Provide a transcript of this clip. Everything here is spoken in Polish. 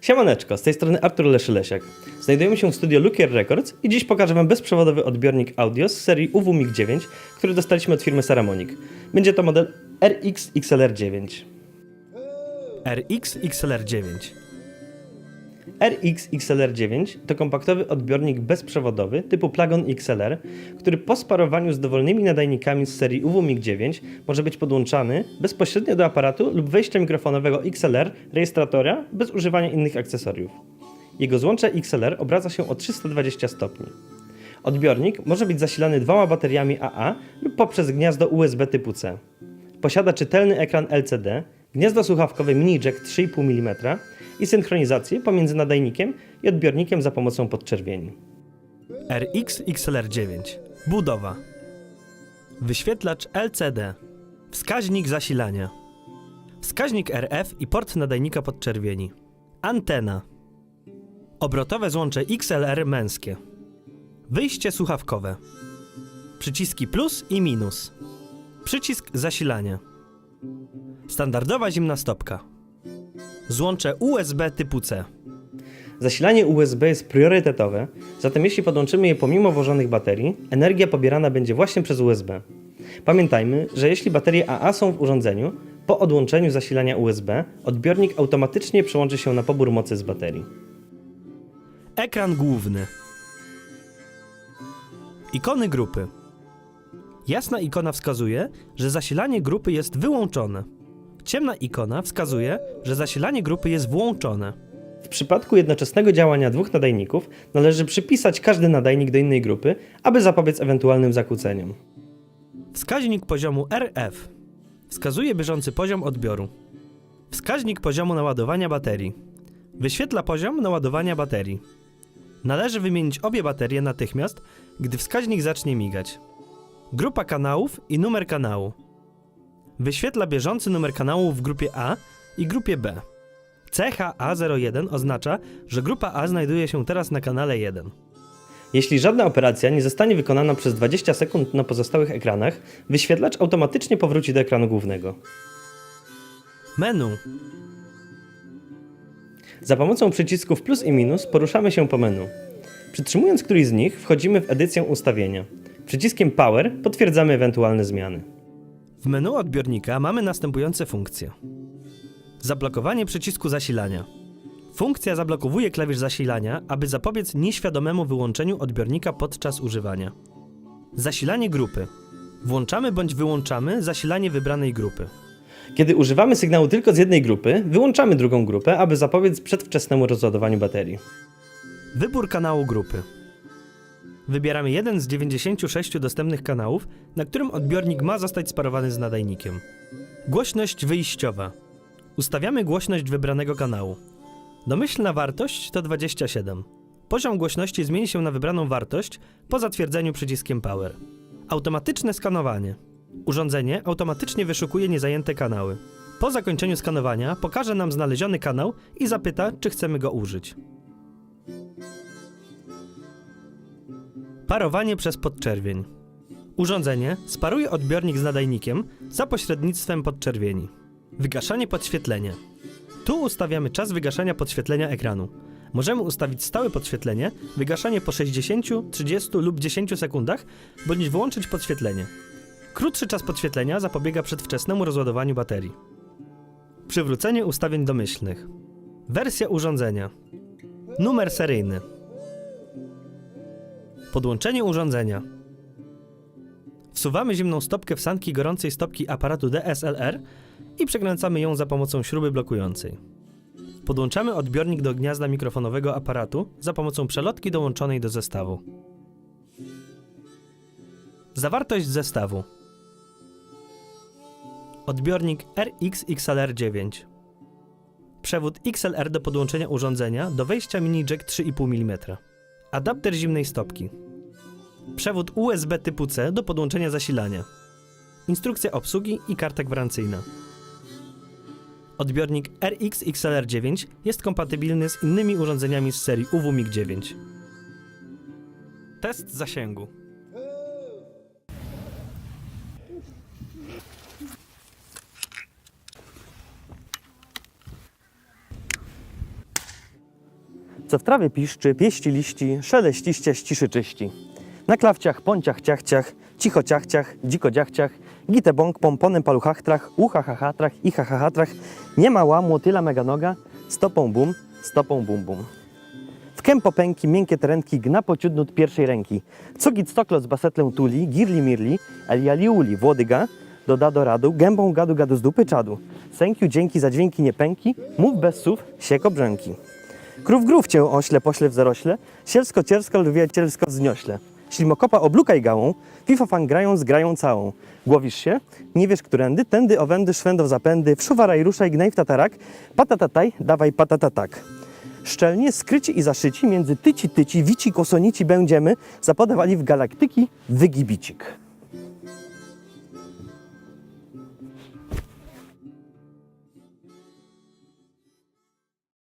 Siemaneczko, z tej strony Artur Leszylesiak. Znajdujemy się w studio Lukier Records i dziś pokażę Wam bezprzewodowy odbiornik audio z serii UW MiG-9, który dostaliśmy od firmy Saramonic. Będzie to model RX XLR9. RX XLR9. RX XLR9 to kompaktowy odbiornik bezprzewodowy typu plug-on XLR, który po sparowaniu z dowolnymi nadajnikami z serii UW MiG-9 może być podłączany bezpośrednio do aparatu lub wejścia mikrofonowego XLR rejestratora bez używania innych akcesoriów. Jego złącze XLR obraca się o 320 stopni. Odbiornik może być zasilany dwoma bateriami AA lub poprzez gniazdo USB typu C. Posiada czytelny ekran LCD, gniazdo słuchawkowe mini jack 3,5 mm i synchronizację pomiędzy nadajnikiem i odbiornikiem za pomocą podczerwieni. RX XLR9. Budowa. Wyświetlacz LCD. Wskaźnik zasilania. Wskaźnik RF i port nadajnika podczerwieni. Antena. Obrotowe złącze XLR męskie. Wyjście słuchawkowe. Przyciski plus i minus. Przycisk zasilania. Standardowa zimna stopka. Złącze USB typu C. Zasilanie USB jest priorytetowe, zatem jeśli podłączymy je pomimo włożonych baterii, energia pobierana będzie właśnie przez USB. Pamiętajmy, że jeśli baterie AA są w urządzeniu, po odłączeniu zasilania USB odbiornik automatycznie przełączy się na pobór mocy z baterii. Ekran główny. Ikony grupy. Jasna ikona wskazuje, że zasilanie grupy jest wyłączone. Ciemna ikona wskazuje, że zasilanie grupy jest włączone. W przypadku jednoczesnego działania dwóch nadajników należy przypisać każdy nadajnik do innej grupy, aby zapobiec ewentualnym zakłóceniom. Wskaźnik poziomu RF wskazuje bieżący poziom odbioru. Wskaźnik poziomu naładowania baterii wyświetla poziom naładowania baterii. Należy wymienić obie baterie natychmiast, gdy wskaźnik zacznie migać. Grupa kanałów i numer kanału. Wyświetla bieżący numer kanału w grupie A i grupie B. CHA01 oznacza, że grupa A znajduje się teraz na kanale 1. Jeśli żadna operacja nie zostanie wykonana przez 20 sekund na pozostałych ekranach, wyświetlacz automatycznie powróci do ekranu głównego. Menu. Za pomocą przycisków plus i minus poruszamy się po menu. Przytrzymując któryś z nich, wchodzimy w edycję ustawienia. Przyciskiem Power potwierdzamy ewentualne zmiany. W menu odbiornika mamy następujące funkcje. Zablokowanie przycisku zasilania. Funkcja zablokowuje klawisz zasilania, aby zapobiec nieświadomemu wyłączeniu odbiornika podczas używania. Zasilanie grupy. Włączamy bądź wyłączamy zasilanie wybranej grupy. Kiedy używamy sygnału tylko z jednej grupy, wyłączamy drugą grupę, aby zapobiec przedwczesnemu rozładowaniu baterii. Wybór kanału grupy. Wybieramy jeden z 96 dostępnych kanałów, na którym odbiornik ma zostać sparowany z nadajnikiem. Głośność wyjściowa. Ustawiamy głośność wybranego kanału. Domyślna wartość to 27. Poziom głośności zmieni się na wybraną wartość po zatwierdzeniu przyciskiem Power. Automatyczne skanowanie. Urządzenie automatycznie wyszukuje niezajęte kanały. Po zakończeniu skanowania pokaże nam znaleziony kanał i zapyta, czy chcemy go użyć. Parowanie przez podczerwień. Urządzenie sparuje odbiornik z nadajnikiem za pośrednictwem podczerwieni. Wygaszanie podświetlenia. Tu ustawiamy czas wygaszania podświetlenia ekranu. Możemy ustawić stałe podświetlenie, wygaszanie po 60, 30 lub 10 sekundach, bądź wyłączyć podświetlenie. Krótszy czas podświetlenia zapobiega przedwczesnemu rozładowaniu baterii. Przywrócenie ustawień domyślnych. Wersja urządzenia. Numer seryjny. Podłączenie urządzenia. Wsuwamy zimną stopkę w sanki gorącej stopki aparatu DSLR i przekręcamy ją za pomocą śruby blokującej. Podłączamy odbiornik do gniazda mikrofonowego aparatu za pomocą przelotki dołączonej do zestawu. Zawartość zestawu. Odbiornik RX XLR9. Przewód XLR do podłączenia urządzenia do wejścia mini jack 3,5 mm. Adapter zimnej stopki. Przewód USB typu C do podłączenia zasilania. Instrukcja obsługi i karta gwarancyjna. Odbiornik RX XLR9 jest kompatybilny z innymi urządzeniami z serii UW MiG-9. Test zasięgu. Co w trawie piszczy, pieści liści, szeleściście, ściszy czyści. Na klawciach, ponciach, ciachciach, cicho ciachciach, dziko dziachciach, gite bąk, pomponem paluchachtrach, ucha hachatrach i hahahatrach, nie ma łamu, tyla mega noga, stopą bum, stopą bum bum. W kępo pęki, miękkie terenki, gna pociudnut pierwszej ręki. Cugit stokloc basetlę tuli, girli mirli, eliali uli, włodyga, doda do radu, gębą gadu gadu z dupy czadu. Sękiu dzięki za dźwięki nie pęki, mów bez słów, sieko brzęki. Krów grów cię ośle, pośle w zarośle, sielsko ciersko lwie cielsko zniośle. Ślimokopa oblukaj gałą, fifofan grają z grają całą. Głowisz się? Nie wiesz którędy, tędy owędy szwędo zapędy, wszuwaraj ruszaj gnaj w tatarak, patatataj, dawaj patatatak. Szczelnie, skryci i zaszyci, między tyci tyci, wici kosonici będziemy, zapodawali w galaktyki wygibicik.